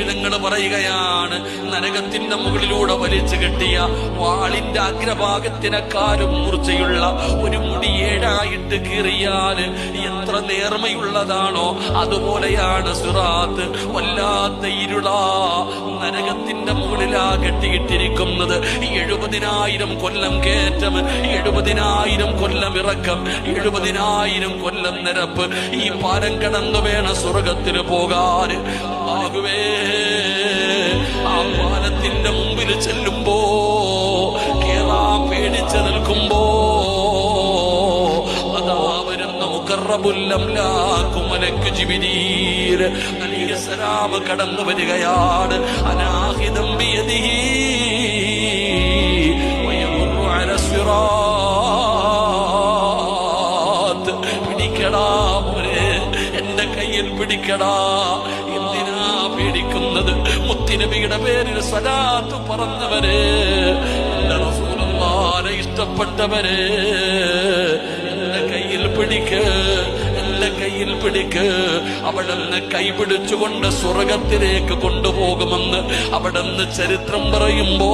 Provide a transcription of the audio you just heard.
விளங்கும் പറയുകയാണ്. നരകത്തിന്റെ മുകളിലൂടെ വലിച്ചു കെട്ടിയ വാളിന്റെ അഗ്രഭാഗത്തിനെക്കാളും മൂർച്ചയുള്ള ഒരു മുടി ഏഴായിട്ട് കീറിയാൽ എത്ര നേർമയുള്ളതാണോ? അതുപോലെയാണ് സുറാത്ത്. വല്ലാത്ത ഇരുളാ നരകത്തിന്റെ മുകളിലാ കെട്ടിയിട്ടിരിക്കുന്നത്. എഴുപതിനായിരം കൊല്ലം കയറ്റം എഴുപതിനായിരം കൊല്ലം ഇറക്കം എഴുപതിനായിരം കൊല്ലം നിരപ്പ്. ഈ പാലം കടന്നു വേണം സ്വർഗത്തിന് പോകാൻ ആകുവേ. പാലത്തിന്റെ മുമ്പിൽ ചെല്ലുമ്പോ കേറാ പേടിച്ച് നിൽക്കുമ്പോ കടന്നു വരികയാണ്. അനാഹിതം. പിടിക്കടാ എന്റെ കയ്യിൽ പിടിക്കടാ. എന്തിനാ പേടിക്കുന്നത് മുത്തിനബിയുടെ പേരിൽ സ്വലാത്ത് പറഞ്ഞവരെ. എന്റെ ഇഷ്ടപ്പെട്ടവരെ. എന്റെ കയ്യിൽ പിടിക്ക് കയ്യിൽ പിടിക്ക്. അവിടെന്ന് കൈപിടിച്ചുകൊണ്ട് സ്വർഗത്തിലേക്ക് കൊണ്ടുപോകുമെന്ന് അവിടെന്ന് ചരിത്രം പറയുമ്പോ